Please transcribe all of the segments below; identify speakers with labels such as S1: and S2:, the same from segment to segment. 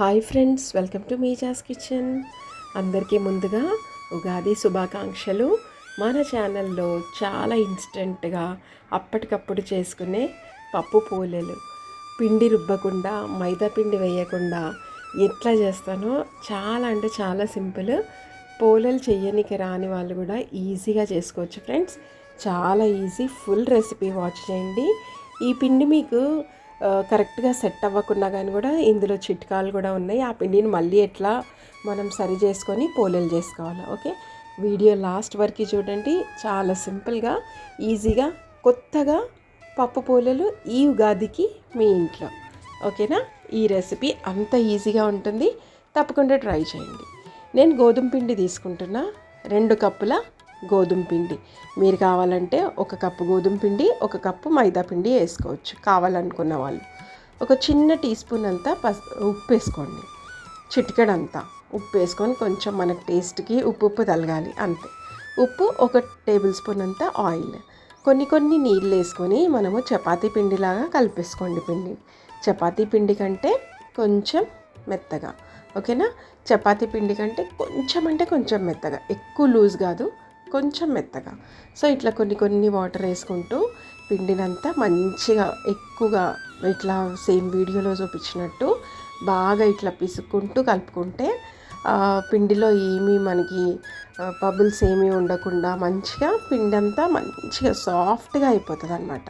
S1: Hi friends welcome to Meeja's kitchen. అందరికీ ముందుగా ఉగాది శుభాకాంక్షలు. మన ఛానల్లో చాలా ఇన్స్టెంట్గా అప్పటికప్పుడు చేసుకునే పప్పు పూలలు. పిండి రుబ్బకుండా మైదా పిండి వేయకుండా ఎట్లా చేస్తానో చాలా అంటే చాలా సింపుల్. పూలలు చేయనికి రాని వాళ్ళు కూడా ఈజీగా చేసుకోవచ్చు ఫ్రెండ్స్. చాలా ఈజీ ఫుల్ రెసిపీ వాచ్ చేయండి. ఈ పిండి మీకు కరెక్ట్గా సెట్ అవ్వకున్నా కానీ కూడా ఇందులో చిట్కాలు కూడా ఉన్నాయి. ఆ పిండిని మళ్ళీ ఎట్లా మనం సరి చేసుకొని పోలేలు చేసుకోవాలి ఓకే? వీడియో లాస్ట్ వరకు చూడండి. చాలా సింపుల్గా ఈజీగా కొత్తగా పప్పు పోలేలు ఈ ఉగాదికి మీ ఇంట్లో ఓకేనా? ఈ రెసిపీ అంత ఈజీగా ఉంటుంది. తప్పకుండా ట్రై చేయండి. నేను గోధుమ పిండి తీసుకుంటున్నా. రెండు కప్పుల గోధుమ పిండి. మీరు కావాలంటే ఒక కప్పు గోధుమ పిండి ఒక కప్పు మైదా పిండి వేసుకోవచ్చు కావాలనుకున్న వాళ్ళు. ఒక చిన్న టీ స్పూన్ అంతా పస్ ఉప్పు వేసుకోండి. చిటికెడంతా ఉప్పు వేసుకొని కొంచెం మనకు టేస్ట్కి ఉప్పు ఉప్పు తలగాలి అంతే. ఉప్పు ఒక టేబుల్ స్పూన్ అంతా ఆయిల్. కొన్ని కొన్ని నీళ్ళు వేసుకొని మనము చపాతీ పిండిలాగా కలిపేసుకోండి పిండి. చపాతీ పిండి కంటే కొంచెం మెత్తగా ఓకేనా? చపాతీ పిండి కంటే కొంచెం అంటే కొంచెం మెత్తగా. ఎక్కువ లూజ్ కాదు కొంచెం మెత్తగా. సో ఇట్లా కొన్ని కొన్ని వాటర్ వేసుకుంటూ పిండినంతా మంచిగా ఎక్కువగా ఇట్లా సేమ్ వీడియోలో చూపించినట్టు బాగా ఇట్లా పిసుక్కుంటూ కలుపుకుంటే పిండిలో ఏమీ మనకి బబుల్స్ ఏమీ ఉండకుండా మంచిగా పిండి అంతా మంచిగా సాఫ్ట్గా అయిపోతుంది అనమాట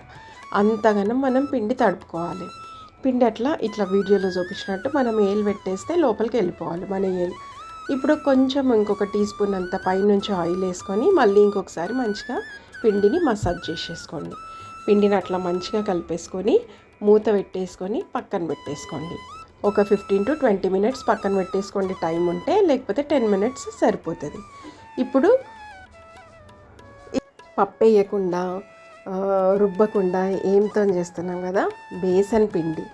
S1: అంతగానం మనం పిండి తడుపుకోవాలి. పిండి అట్లా ఇట్లా వీడియోలో చూపించినట్టు మనం ఏలు పెట్టేస్తే లోపలికి వెళ్ళిపోవాలి. మన ఏలు ఇప్పుడు కొంచెం ఇంకొక టీ స్పూన్ అంత పైనుంచి ఆయిల్ వేసుకొని మళ్ళీ ఇంకొకసారి మంచిగా పిండిని మసాజ్ చేసేసుకోండి. పిండిని అట్లా మంచిగా కలిపేసుకొని మూత పెట్టేసుకొని పక్కన పెట్టేసుకోండి. ఒక ఫిఫ్టీన్ టు ట్వంటీ మినిట్స్ పక్కన పెట్టేసుకోండి. టైం ఉంటే లేకపోతే టెన్ మినిట్స్ సరిపోతుంది. ఇప్పుడు పప్పు వేయకుండా రుబ్బకుండా ఏంతో చేస్తున్నాం కదా? బేసన్ పిండి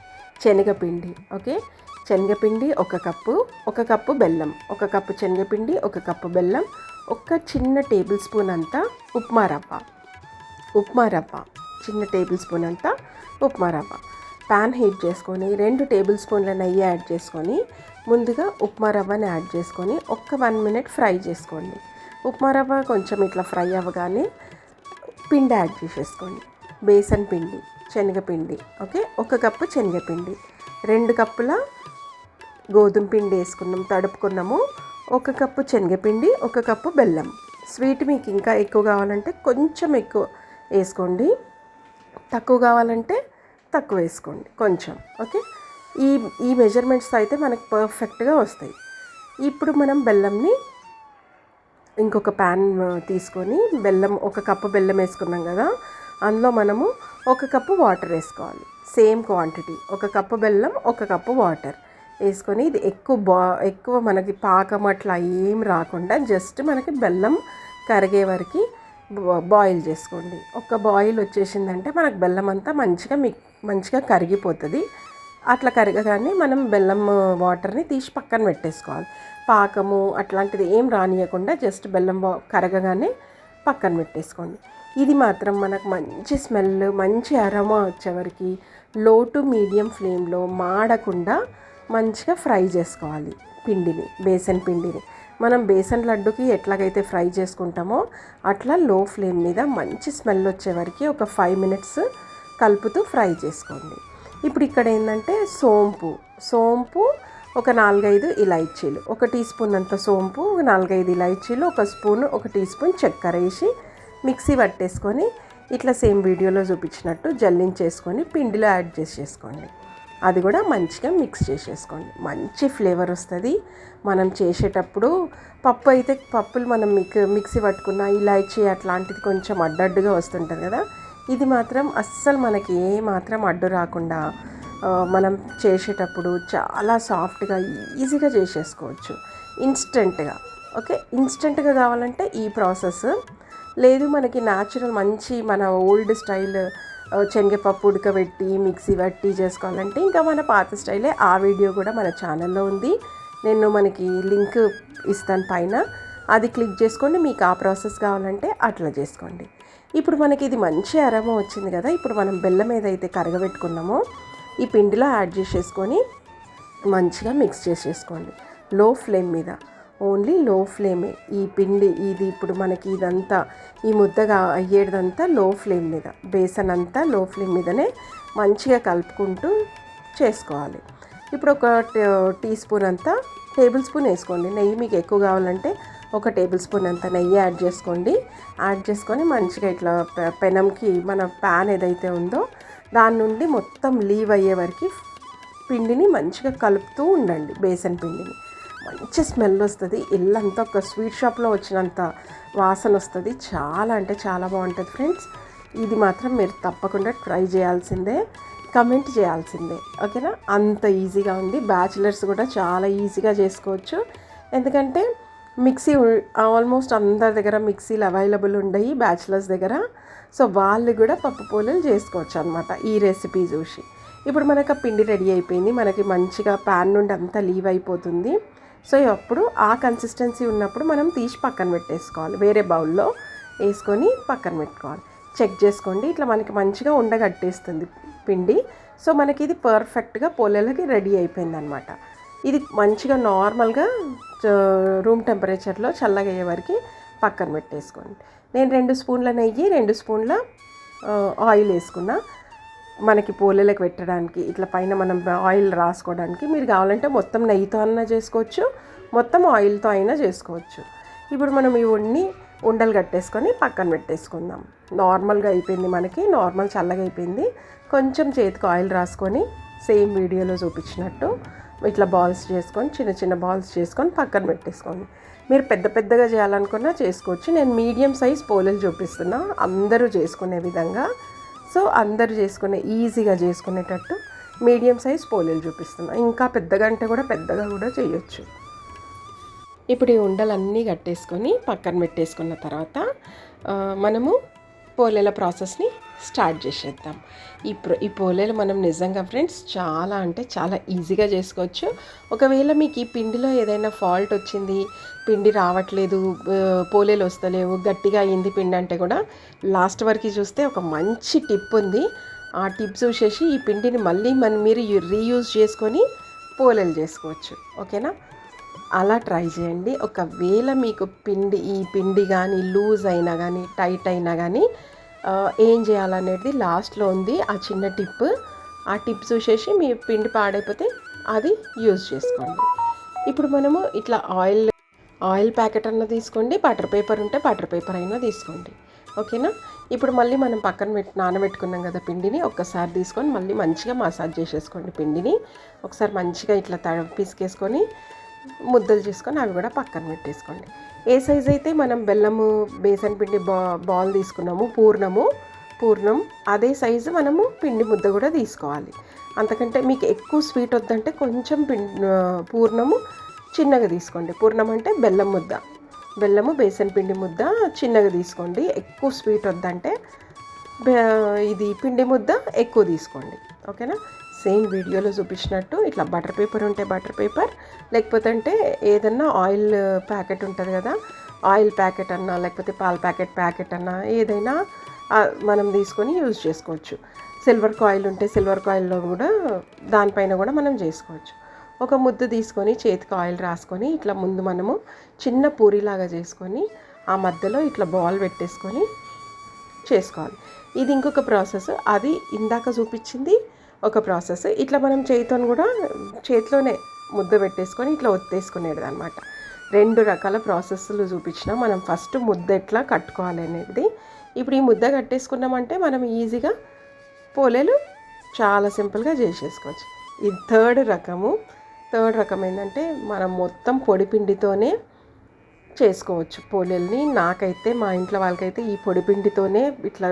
S1: శనగపిండి ఓకే? శనగపిండి ఒక కప్పు ఒక కప్పు బెల్లం. ఒక కప్పు శనగపిండి ఒక కప్పు బెల్లం ఒక చిన్న టేబుల్ స్పూన్ అంతా ఉప్మా రవ్వ. ఉప్మా రవ్వ చిన్న టేబుల్ స్పూన్ అంతా ఉప్మా రవ్వ. ప్యాన్ హీట్ చేసుకొని రెండు టేబుల్ స్పూన్ల నెయ్యి యాడ్ చేసుకొని ముందుగా ఉప్మా రవ్వని యాడ్ చేసుకొని ఒక్క వన్ మినిట్ ఫ్రై చేసుకోండి. ఉప్మా రవ్వ కొంచెం ఇట్లా ఫ్రై అవ్వగానే పిండి యాడ్ చేసేసుకోండి. బేసన్ పిండి శనగపిండి ఓకే? ఒక కప్పు శనగపిండి రెండు కప్పుల గోధుమ పిండి వేసుకున్నాం తడుపుకున్నాము. ఒక కప్పు శనగపిండి ఒక కప్పు బెల్లం. స్వీట్ మీకు ఇంకా ఎక్కువ కావాలంటే కొంచెం ఎక్కువ వేసుకోండి. తక్కువ కావాలంటే తక్కువ వేసుకోండి కొంచెం ఓకే? ఈ ఈ మెజర్మెంట్స్ అయితే మనకు పర్ఫెక్ట్గా వస్తాయి. ఇప్పుడు మనం బెల్లంని ఇంకొక ప్యాన్ తీసుకొని బెల్లం ఒక కప్పు బెల్లం వేసుకున్నాం కదా అందులో మనము ఒక కప్పు వాటర్ వేసుకోవాలి. సేమ్ క్వాంటిటీ ఒక కప్పు బెల్లం ఒక కప్పు వాటర్. వేసుకొని ఇది ఎక్కువ బా ఎక్కువ మనకి పాకం అట్లా ఏం రాకుండా జస్ట్ మనకి బెల్లం కరిగే వరకు బాయిల్ చేసుకోండి. ఒక బాయిల్ వచ్చేసిందంటే మనకు బెల్లం అంతా మంచిగా మిక్ మంచిగా కరిగిపోతుంది. అట్లా కరగగానే మనం బెల్లం వాటర్ని తీసి పక్కన పెట్టేసుకోవాలి. పాకము అట్లాంటిది ఏం రానియకుండా జస్ట్ బెల్లం కరగగానే పక్కన పెట్టేసుకోండి. ఇది మాత్రం మనకు మంచి స్మెల్ మంచి అరమా వచ్చేవరకు లో టు మీడియం ఫ్లేమ్లో మాడకుండా మంచిగా ఫ్రై చేసుకోవాలి పిండిని బేసన్ పిండిని. మనం బేసన్ లడ్డుకి ఎట్లాగైతే ఫ్రై చేసుకుంటామో అట్లా లో ఫ్లేమ్ మీద మంచి స్మెల్ వచ్చే వరకు ఒక ఫైవ్ మినిట్స్ కలుపుతూ ఫ్రై చేసుకోండి. ఇప్పుడు ఇక్కడ ఏంటంటే సోంపు సోంపు ఒక నాలుగైదు ఇలైచీలు ఒక టీ స్పూన్ అంత సోంపు ఒక నాలుగైదు ఇలైచీలు ఒక స్పూన్ ఒక టీ స్పూన్ చక్కెర వేసి మిక్సీ పట్టేసుకొని ఇట్లా సేమ్ వీడియోలో చూపించినట్టు జల్లించేసుకొని పిండిలో యాడ్ చేసేసుకోండి. అది కూడా మంచిగా మిక్స్ చేసేసుకోండి. మంచి ఫ్లేవర్ వస్తుంది. మనం చేసేటప్పుడు పప్పు అయితే పప్పులు మనం మిక్ మిక్సీ పట్టుకున్న ఇలాచీ అట్లాంటిది కొంచెం అడ్డడ్డుగా వస్తుంటుంది కదా. ఇది మాత్రం అస్సలు మనకి ఏ మాత్రం అడ్డు రాకుండా మనం చేసేటప్పుడు చాలా సాఫ్ట్గా ఈజీగా చేసేసుకోవచ్చు. ఇన్స్టెంట్గా ఓకే? ఇన్స్టెంట్గా కావాలంటే ఈ ప్రాసెస్ లేదు మనకి న్యాచురల్ మంచి మన ఓల్డ్ స్టైల్ శనగపప్పు ఉడకబెట్టి మిక్సీ పట్టి చేసుకోవాలంటే ఇంకా మన పాత స్టైలే. ఆ వీడియో కూడా మన ఛానల్లో ఉంది. నేను మనకి లింక్ ఇస్తాను పైన. అది క్లిక్ చేసుకోండి. మీకు ఆ ప్రాసెస్ కావాలంటే అట్లా చేసుకోండి. ఇప్పుడు మనకి ఇది మంచి అరమ వచ్చింది కదా. ఇప్పుడు మనం బెల్లం ఏదైతే కరగబెట్టుకున్నామో ఈ పిండిలో యాడ్ చేసేసుకొని మంచిగా మిక్స్ చేసేసుకోండి. లో ఫ్లేమ్ మీద. ఓన్లీ లో ఫ్లేమే. ఈ పిండి ఇది ఇప్పుడు మనకి ఇదంతా ఈ ముద్దగా అయ్యేదంతా లో ఫ్లేమ్ మీద. బేసన్ అంతా లో ఫ్లేమ్ మీదనే మంచిగా కలుపుకుంటూ చేసుకోవాలి. ఇప్పుడు ఒక టీ స్పూన్ అంతా టేబుల్ స్పూన్ వేసుకోండి. నెయ్యి మీకు ఎక్కువ కావాలంటే ఒక టేబుల్ స్పూన్ అంత నెయ్యి యాడ్ చేసుకోండి. యాడ్ చేసుకొని మంచిగా ఇట్లా పెనంకి మన ప్యాన్ ఏదైతే ఉందో దాని నుండి మొత్తం లీవ్ అయ్యే వరకు పిండిని మంచిగా కలుపుతూ ఉండండి. బేసన్ పిండిని. మంచి స్మెల్ వస్తుంది. ఇల్లంతా ఒక స్వీట్ షాప్లో వచ్చినంత వాసన వస్తుంది. చాలా అంటే చాలా బాగుంటుంది ఫ్రెండ్స్. ఇది మాత్రం మీరు తప్పకుండా ట్రై చేయాల్సిందే. కమెంట్ చేయాల్సిందే. ఓకేనా? అంత ఈజీగా ఉంది. బ్యాచిలర్స్ కూడా చాలా ఈజీగా చేసుకోవచ్చు. ఎందుకంటే మిక్సీ ఆల్మోస్ట్ అందరి దగ్గర మిక్సీలు అవైలబుల్ ఉండయి బ్యాచిలర్స్ దగ్గర. సో వాళ్ళు కూడా పప్పు పూలలు చేసుకోవచ్చు అనమాట ఈ రెసిపీ చూసి. ఇప్పుడు మనకు ఆ పిండి రెడీ అయిపోయింది. మనకి మంచిగా ప్యాన్ నుండి అంతా లీవ్ అయిపోతుంది. సో అప్పుడు ఆ కన్సిస్టెన్సీ ఉన్నప్పుడు మనం తీసి పక్కన పెట్టేసుకోవాలి. వేరే బౌల్లో వేసుకొని పక్కన పెట్టుకోవాలి. చెక్ చేసుకోండి. ఇట్లా మనకి మంచిగా ఉండగట్టేస్తుంది పిండి. సో మనకి ఇది పర్ఫెక్ట్గా పొలలకి రెడీ అయిపోయింది అనమాట ఇది మంచిగా నార్మల్గా రూమ్ టెంపరేచర్లో చల్లగా అయ్యే వరకు పక్కన పెట్టేసుకోండి. నేను రెండు స్పూన్ల నెయ్యి రెండు స్పూన్ల ఆయిల్ వేసుకున్నా. మనకి పూలలకు పెట్టడానికి ఇట్లా పైన మనం ఆయిల్ రాసుకోవడానికి మీరు కావాలంటే మొత్తం నెయ్యితో అయినా చేసుకోవచ్చు మొత్తం ఆయిల్తో అయినా చేసుకోవచ్చు. ఇప్పుడు మనం ఈ ఇవన్నీ ఉండలు కట్టేసుకొని పక్కన పెట్టేసుకుందాం. నార్మల్గా అయిపోయింది మనకి నార్మల్ చల్లగా అయిపోయింది. కొంచెం చేతికి ఆయిల్ రాసుకొని సేమ్ వీడియోలో చూపించినట్టు ఇట్లా బాల్స్ చేసుకొని చిన్న చిన్న బాల్స్ చేసుకొని పక్కన పెట్టేసుకోండి. మీరు పెద్ద పెద్దగా చేయాలనుకున్నా చేసుకోవచ్చు. నేను మీడియం సైజ్ పోలేలు చూపిస్తున్నా అందరూ చేసుకునే విధంగా సో అందరు చేసుకునే ఈజీగా చేసుకునేటట్టు మీడియం సైజ్ పోలేలు చూపిస్తున్నా. ఇంకా పెద్దగా అంటే కూడా పెద్దగా కూడా చేయొచ్చు. ఇప్పుడు ఈ ఉండలన్నీ కట్టేసుకొని పక్కన పెట్టేసుకున్న తర్వాత మనము పోలేల ప్రాసెస్ని స్టార్ట్ చేసేద్దాం. ఈ ఈ పోలేలు మనం నిజంగా ఫ్రెండ్స్ చాలా అంటే చాలా ఈజీగా చేసుకోవచ్చు. ఒకవేళ మీకు ఈ పిండిలో ఏదైనా ఫాల్ట్ వచ్చింది పిండి రావట్లేదు పోలేలు వస్తలేవు గట్టిగా అయింది పిండి అంటే కూడా లాస్ట్ వరకు చూస్తే ఒక మంచి టిప్ ఉంది. ఆ టిప్స్ చూసేసి ఈ పిండిని మళ్ళీ మనం మీరు రీయూజ్ చేసుకొని పోలేలు చేసుకోవచ్చు. ఓకేనా? అలా ట్రై చేయండి. ఒకవేళ మీకు పిండి ఈ పిండి కానీ లూజ్ అయినా కానీ టైట్ అయినా కానీ ఏం చేయాలనేది లాస్ట్లో ఉంది ఆ చిన్న టిప్. ఆ టిప్ చూసేసి మీ పిండి పాడైపోతే అది యూజ్ చేసుకోండి. ఇప్పుడు మనము ఇట్లా ఆయిల్ ఆయిల్ ప్యాకెట్ అన్న తీసుకోండి బటర్ పేపర్ ఉంటే బటర్ పేపర్ అయినా తీసుకోండి. ఓకేనా? ఇప్పుడు మళ్ళీ మనం పక్కన పెట్టి నానబెట్టుకున్నాం కదా పిండిని ఒక్కసారి తీసుకొని మళ్ళీ మంచిగా మసాజ్ చేసేసుకోండి పిండిని. ఒకసారి మంచిగా ఇట్లా తడ పిసికేసుకొని ముద్దలు చేసుకొని అవి కూడా పక్కన పెట్టేసుకోండి. ఏ సైజ్ అయితే మనం బెల్లము బేసన్ పిండి బా బాల్ తీసుకున్నాము పూర్ణము పూర్ణం అదే సైజు మనము పిండి ముద్ద కూడా తీసుకోవాలి. అంతకంటే మీకు ఎక్కువ స్వీట్ వద్దంటే కొంచెం పిండి పూర్ణము చిన్నగా తీసుకోండి. పూర్ణం అంటే బెల్లం ముద్ద. బెల్లము బేసన్ పిండి ముద్ద చిన్నగా తీసుకోండి. ఎక్కువ స్వీట్ వద్దంటే ఇది పిండి ముద్ద ఎక్కువ తీసుకోండి. ఓకేనా? సేమ్ వీడియోలో చూపించినట్టు ఇట్లా బటర్ పేపర్ ఉంటే బటర్ పేపర్ లేకపోతే అంటే ఏదన్నా ఆయిల్ ప్యాకెట్ ఉంటుంది కదా ఆయిల్ ప్యాకెట్ అన్నా లేకపోతే పాల ప్యాకెట్ ప్యాకెట్ అన్నా ఏదైనా మనం తీసుకొని యూజ్ చేసుకోవచ్చు. సిల్వర్ కాయిల్ ఉంటే సిల్వర్ కాయిల్లో కూడా దానిపైన కూడా మనం చేసుకోవచ్చు. ఒక ముద్ద తీసుకొని చేతికి ఆయిల్ రాసుకొని ఇట్లా ముందు మనము చిన్న పూరిలాగా చేసుకొని ఆ మధ్యలో ఇట్లా బాల్ పెట్టేసుకొని చేసుకోవాలి. ఇది ఇంకొక ప్రాసెస్. అది ఇందాక చూపించింది ఒక ప్రాసెస్. ఇట్లా మనం చేతితో కూడా చేతిలోనే ముద్ద పెట్టేసుకొని ఇట్లా ఒత్తేసుకునేది అనమాట రెండు రకాల ప్రాసెస్లు చూపించిన మనం ఫస్ట్ ముద్ద ఎట్లా కట్టుకోవాలి అనేది. ఇప్పుడు ఈ ముద్ద కట్టేసుకున్నామంటే మనం ఈజీగా పోలేలు చాలా సింపుల్గా చేసేసుకోవచ్చు. ఈ థర్డ్ రకము థర్డ్ రకం ఏంటంటే మనం మొత్తం పొడిపిండితోనే చేసుకోవచ్చు పోలేల్ని. నాకైతే మా ఇంట్లో వాళ్ళకైతే ఈ పొడిపిండితోనే ఇట్లా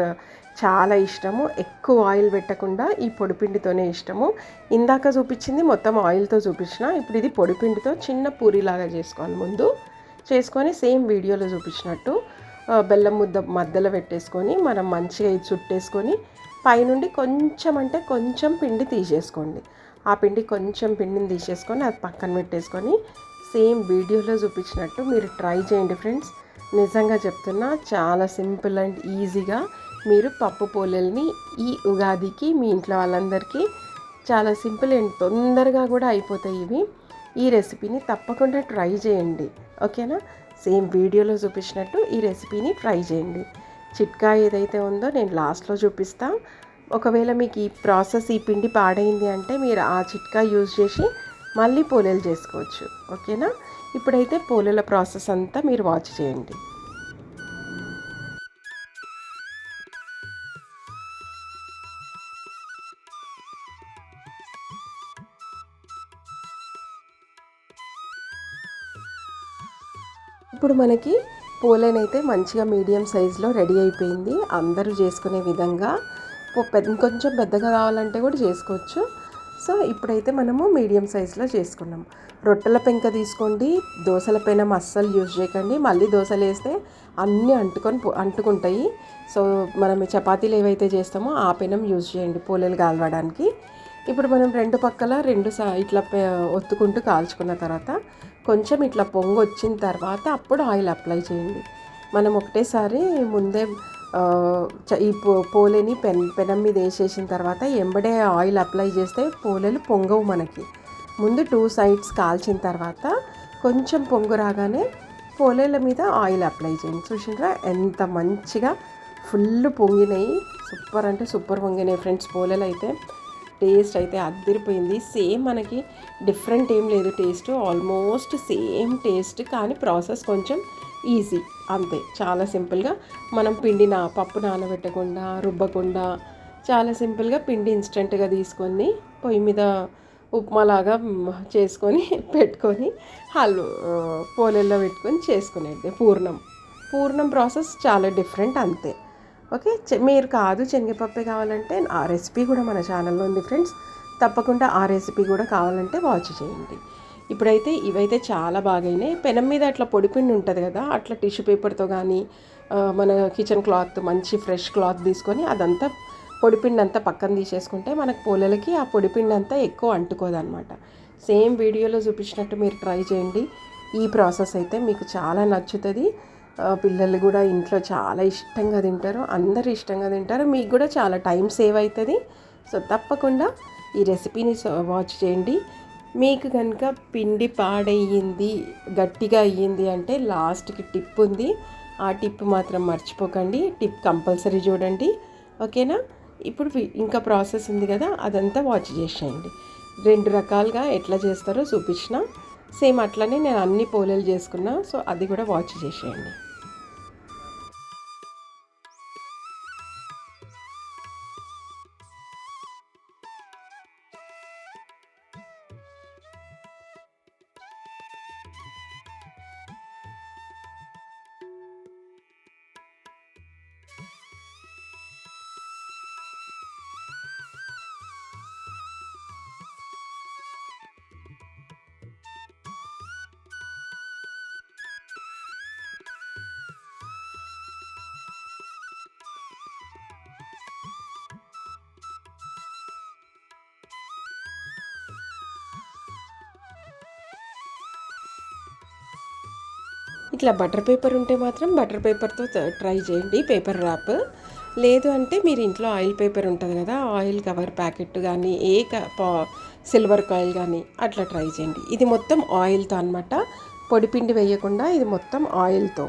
S1: చాలా ఇష్టము. ఎక్కువ ఆయిల్ పెట్టకుండా ఈ పొడిపిండితోనే ఇష్టము. ఇందాక చూపించింది మొత్తం ఆయిల్తో చూపించిన. ఇప్పుడు ఇది పొడిపిండితో చిన్న పూరిలాగా చేసుకోవాలి ముందు. చేసుకొని సేమ్ వీడియోలో చూపించినట్టు బెల్లం ముద్ద మధ్యలో పెట్టేసుకొని మనం మంచిగా ఇది చుట్టేసుకొని పైనుండి కొంచెం అంటే కొంచెం పిండి తీసేసుకోండి. ఆ పిండి కొంచెం పిండిని తీసేసుకొని అది పక్కన పెట్టేసుకొని సేమ్ వీడియోలో చూపించినట్టు మీరు ట్రై చేయండి ఫ్రెండ్స్. నిజంగా చెప్తున్నా చాలా సింపుల్ అండ్ ఈజీగా మీరు పప్పు పోలేల్ని ఈ ఉగాదికి మీ ఇంట్లో వాళ్ళందరికీ చాలా సింపుల్ అండ్ తొందరగా కూడా అయిపోతాయి ఇవి. ఈ రెసిపీని తప్పకుండా ట్రై చేయండి. ఓకేనా? సేమ్ వీడియోలో చూపించినట్టు ఈ రెసిపీని ట్రై చేయండి. చిట్కా ఏదైతే ఉందో నేను లాస్ట్లో చూపిస్తా. ఒకవేళ మీకు ఈ ప్రాసెస్ ఈ పిండి పాడైంది అంటే మీరు ఆ చిట్కా యూజ్ చేసి మళ్ళీ పోలేలు చేసుకోవచ్చు. ఓకేనా? ఇప్పుడైతే పోలేల ప్రాసెస్ అంతా మీరు వాచ్ చేయండి. ఇప్పుడు మనకి పోలేనైతే అయితే మంచిగా మీడియం సైజులో రెడీ అయిపోయింది. అందరూ చేసుకునే విధంగా పెద్ద కొంచెం పెద్దగా కావాలంటే కూడా చేసుకోవచ్చు. సో ఇప్పుడైతే మనము మీడియం సైజులో చేసుకున్నాం. రొట్టెల పెంక తీసుకోండి దోశల పెనం అస్సలు యూజ్ చేయకండి. మళ్ళీ దోశలు వేస్తే అన్నీ అంటుకొని అంటుకుంటాయి. సో మనం చపాతీలు ఏవైతే చేస్తామో ఆ పెనం యూజ్ చేయండి పోలేలు కాలవడానికి ఇప్పుడు మనం రెండు పక్కల రెండు సా ఇట్లా ఒత్తుకుంటూ కాల్చుకున్న తర్వాత కొంచెం ఇట్లా పొంగు వచ్చిన తర్వాత అప్పుడు ఆయిల్ అప్లై చేయండి. మనం ఒకటేసారి ముందే ఈ పో పోలేని పెన్ పెనం మీద వేసేసిన తర్వాత ఎంబడే ఆయిల్ అప్లై చేస్తే పోలేలు పొంగవు మనకి. ముందు టూ సైడ్స్ కాల్చిన తర్వాత కొంచెం పొంగు రాగానే పోలేల మీద ఆయిల్ అప్లై చేయండి. చూసినరా? ఎంత మంచిగా ఫుల్ పొంగినాయి. సూపర్ అంటే సూపర్ పొంగినాయి ఫ్రెండ్స్ పోలేలు అయితే. టేస్ట్ అయితే అద్దరిపోయింది సేమ్ మనకి డిఫరెంట్ ఏం లేదు టేస్ట్. ఆల్మోస్ట్ సేమ్ టేస్ట్ కానీ ప్రాసెస్ కొంచెం ఈజీ అంతే. చాలా సింపుల్గా మనం పిండి నా పప్పు నానబెట్టకుండా రుబ్బకుండా చాలా సింపుల్గా పిండి ఇన్స్టెంట్గా తీసుకొని పొయ్యి మీద ఉప్మాలాగా చేసుకొని పెట్టుకొని హల్వా పోలెల్లో పెట్టుకొని చేసుకునేది. పూర్ణం. పూర్ణం ప్రాసెస్ చాలా డిఫరెంట్ అంతే. ఓకే? మీరు కాదు శనగపప్పే కావాలంటే ఆ రెసిపీ కూడా మన ఛానల్లో ఉంది ఫ్రెండ్స్. తప్పకుండా ఆ రెసిపీ కూడా కావాలంటే వాచ్ చేయండి. ఇప్పుడైతే ఇవైతే చాలా బాగైనాయి. పెనం మీద అట్లా పొడిపిండి ఉంటుంది కదా అట్లా టిష్యూ పేపర్తో కానీ మన కిచెన్ క్లాత్ మంచి ఫ్రెష్ క్లాత్ తీసుకొని అదంతా పొడిపిండి అంతా పక్కన తీసేసుకుంటే మనకు పూలలకి ఆ పొడిపిండి అంతా ఎక్కువ అంటుకోదనమాట. సేమ్ వీడియోలో చూపించినట్టు మీరు ట్రై చేయండి. ఈ ప్రాసెస్ అయితే మీకు చాలా నచ్చుతుంది. పిల్లలు కూడా ఇంట్లో చాలా ఇష్టంగా తింటారు అందరు ఇష్టంగా తింటారు. మీకు కూడా చాలా టైం సేవ్ అవుతుంది సో తప్పకుండా ఈ రెసిపీని వాచ్ చేయండి. మీకు కనుక పిండి పాడయ్యింది గట్టిగా అయ్యింది అంటే లాస్ట్కి టిప్ ఉంది. ఆ టిప్ మాత్రం మర్చిపోకండి. టిప్ కంపల్సరీ చూడండి. ఓకేనా? ఇప్పుడు ఇంకా ప్రాసెస్ ఉంది కదా అదంతా వాచ్ చేసేయండి. రెండు రకాలుగా ఎట్లా చేస్తారో చూపించిన. సేమ్ అట్లనే నేను అన్ని పోలేలు చేసుకున్నా సో అది కూడా వాచ్ చేసేయండి. ఇట్లా బటర్ పేపర్ ఉంటే మాత్రం బటర్ పేపర్తో ట్రై చేయండి. Paper wrap. లేదు అంటే మీరు ఇంట్లో ఆయిల్ పేపర్ ఉంటుంది కదా ఆయిల్ కవర్ ప్యాకెట్ కానీ ఏ సిల్వర్ కాయిల్ కానీ అట్లా ట్రై చేయండి. ఇది మొత్తం ఆయిల్తో అనమాట పొడిపిండి వేయకుండా ఇది మొత్తం ఆయిల్తో.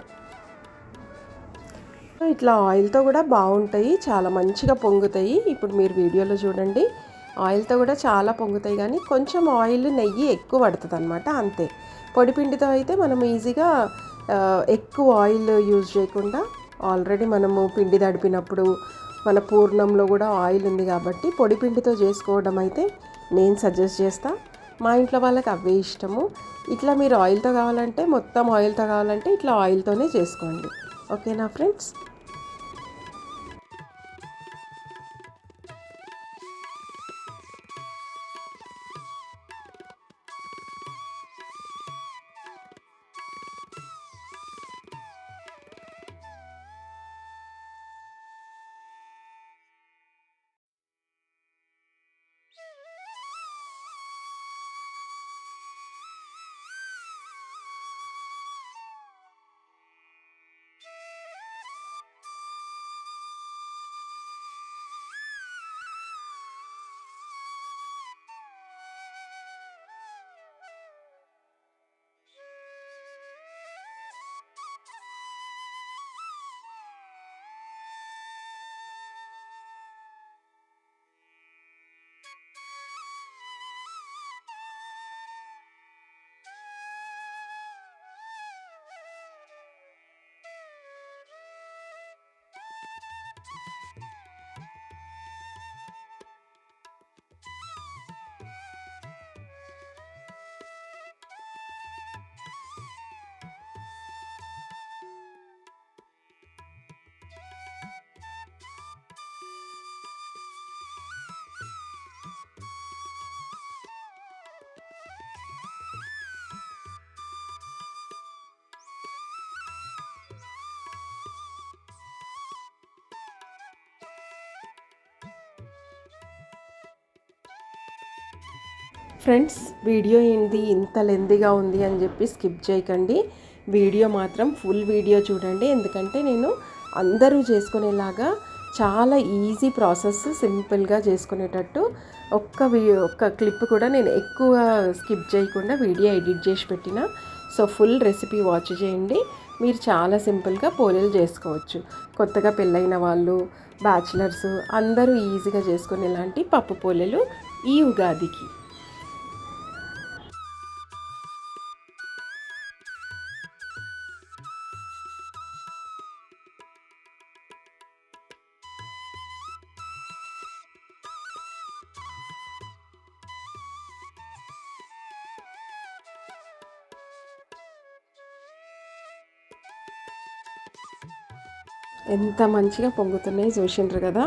S1: ఇట్లా ఆయిల్తో కూడా బాగుంటాయి చాలా మంచిగా పొంగుతాయి. ఇప్పుడు మీరు వీడియోలో చూడండి. ఆయిల్తో కూడా చాలా పొంగుతాయి కానీ కొంచెం ఆయిల్ నెయ్యి ఎక్కువ పడుతుంది అనమాట అంతే పొడిపిండితో అయితే మనం ఈజీగా ఎక్కువ ఆయిల్ యూజ్ చేయకుండా ఆల్రెడీ మనము పిండి తడిపినప్పుడు మన పూర్ణంలో కూడా ఆయిల్ ఉంది కాబట్టి పొడి పిండితో చేసుకోవడం అయితే నేను సజెస్ట్ చేస్తాను మా ఇంట్లో వాళ్ళకి అవే ఇష్టము. ఇట్లా మీరు ఆయిల్తో కావాలంటే మొత్తం ఆయిల్తో కావాలంటే ఇట్లా ఆయిల్తోనే చేసుకోండి. ఓకేనా ఫ్రెండ్స్? ఫ్రెండ్స్ వీడియో ఏంటి ఇంత లెందీగా ఉంది అని చెప్పి స్కిప్ చేయకండి. వీడియో మాత్రం ఫుల్ వీడియో చూడండి. ఎందుకంటే నేను అందరూ చేసుకునేలాగా చాలా ఈజీ ప్రాసెస్ సింపుల్గా చేసుకునేటట్టు ఒక్క ఒక్క క్లిప్ కూడా నేను ఎక్కువ స్కిప్ చేయకుండా వీడియో ఎడిట్ చేసి పెట్టిన. సో ఫుల్ రెసిపీ వాచ్ చేయండి. మీరు చాలా సింపుల్గా పోలేలు చేసుకోవచ్చు. కొత్తగా పెళ్ళైన వాళ్ళు బ్యాచిలర్స్ అందరూ ఈజీగా చేసుకునేలాంటి పప్పు పోలేలు ఈ ఉగాదికి. ఎంత మంచిగా పొంగుతున్నాయి చూసిండ్రు కదా.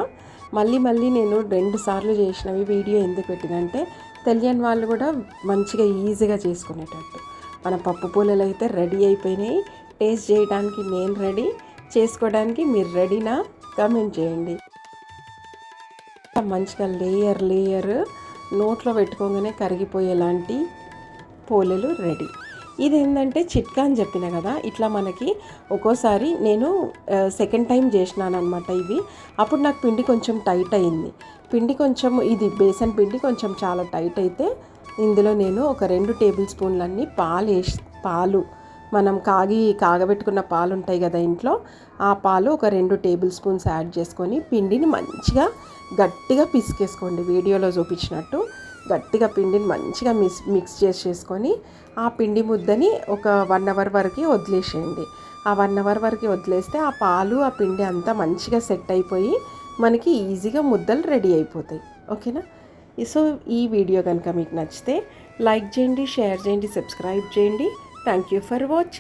S1: మళ్ళీ మళ్ళీ నేను రెండు సార్లు చేసినవి వీడియో ఎందుకు పెట్టినంటే తెలియని వాళ్ళు కూడా మంచిగా ఈజీగా చేసుకునేటట్టు. మన పప్పు పూలలు అయితే రెడీ అయిపోయినాయి. టేస్ట్ చేయడానికి నేను రెడీ. చేసుకోవడానికి మీరు రెడీనా? కమెంట్ చేయండి. మంచిగా లేయర్ లేయర్ నోట్లో పెట్టుకోగానే కరిగిపోయేలాంటి పోలెలు రెడీ. ఇది ఏంటంటే చిట్కా అని చెప్పిన కదా ఇట్లా మనకి ఒక్కోసారి నేను సెకండ్ టైం చేసినాను అనమాట ఇవి. అప్పుడు నాకు పిండి కొంచెం టైట్ అయింది. పిండి కొంచెం ఇది బేసన్ పిండి కొంచెం చాలా టైట్ అయితే ఇందులో నేను ఒక రెండు టేబుల్ స్పూన్లన్నీ పాలు వేసి పాలు మనం కాగి కాగబెట్టుకున్న పాలు ఉంటాయి కదా ఇంట్లో ఆ పాలు ఒక రెండు టేబుల్ స్పూన్స్ యాడ్ చేసుకొని పిండిని మంచిగా గట్టిగా పిసికేసుకోండి వీడియోలో చూపించినట్టు. గట్టిగా పిండిని మంచిగా మిక్స్ మిక్స్ చేసేసుకొని ఆ పిండి ముద్దని ఒక వన్ అవర్ వరకు వదిలేసేయండి. ఆ వన్ అవర్ వరకు వదిలేస్తే ఆ పాలు ఆ పిండి అంతా మంచిగా సెట్ అయిపోయి మనకి ఈజీగా ముద్దలు రెడీ అయిపోతాయి. ఓకేనా? సో ఈ వీడియో కనుక మీకు నచ్చితే లైక్ చేయండి షేర్ చేయండి సబ్స్క్రైబ్ చేయండి. Thank you for watching.